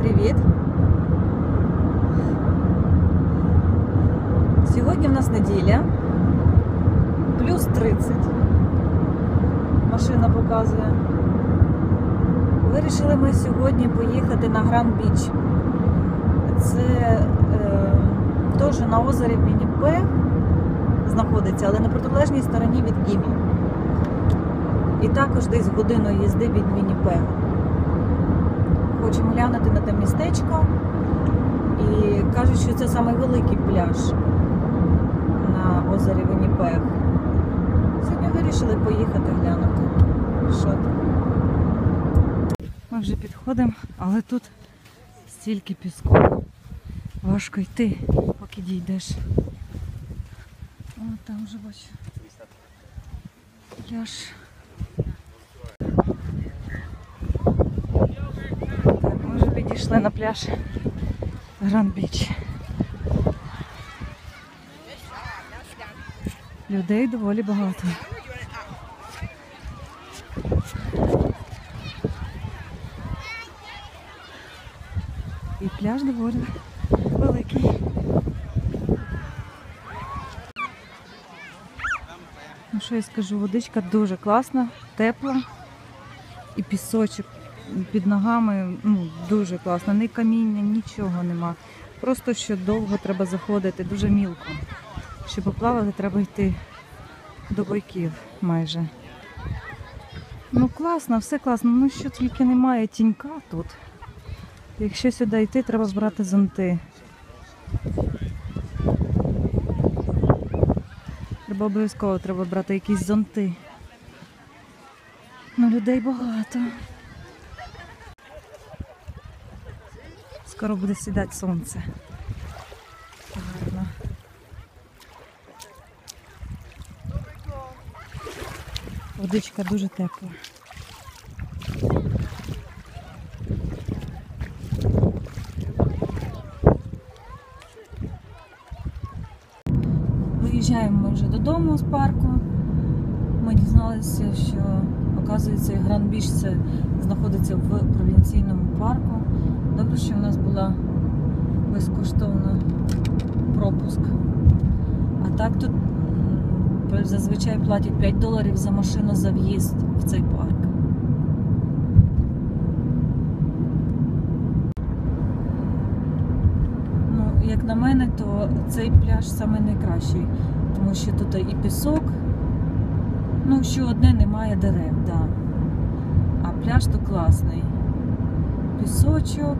Привіт. Сьогодні в нас неділя. Плюс 30. Машина показує. Вирішили ми сьогодні поїхати на Гранд Біч. Це е, теж на озері Мініпе знаходиться, але на протилежній стороні від Гімі. І також десь годину їзди від Вінніпега. Хочемо глянути на те містечко. І кажуть, що це самий великий пляж на озері Вінніпег. Сьогодні вирішили поїхати глянути. Що там. Ми вже підходимо, але тут стільки піску. Важко йти, поки дійдеш. О, там вже бачу. Пляж. Так, ми вже на пляж Гранд Біч. Людей доволі багато. І пляж доволі великий. Ну що я скажу, водичка дуже класна, тепла і пісочок під ногами ну, дуже класно. Ні каміння, нічого нема. Просто що довго треба заходити, дуже мілко. Щоб поплавати, треба йти до бойків майже. Ну класно, все класно. Ну що тільки немає тінька тут. Якщо сюди йти, треба брати зонти. Треба обов'язково треба брати якісь зонти. Ну, людей багато. Скоро буде сідати сонце. Гарно. Водичка дуже тепла. Виїжджаємо вже додому з парку. Ми дізналися, що оказується Гранд Біч це знаходиться в провінційному парку. Добре, що була безкоштовна пропуск. А так тут зазвичай платять 5 доларів за машину за в'їзд в цей парк. Ну, як на мене, то цей пляж саме найкращий, тому що тут і пісок, ну, що одне немає дерев, да. а пляж то класний. Пісочок,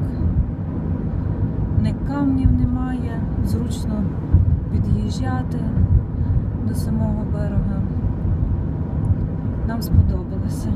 камнів немає, зручно під'їжджати до самого берега. Нам сподобалося.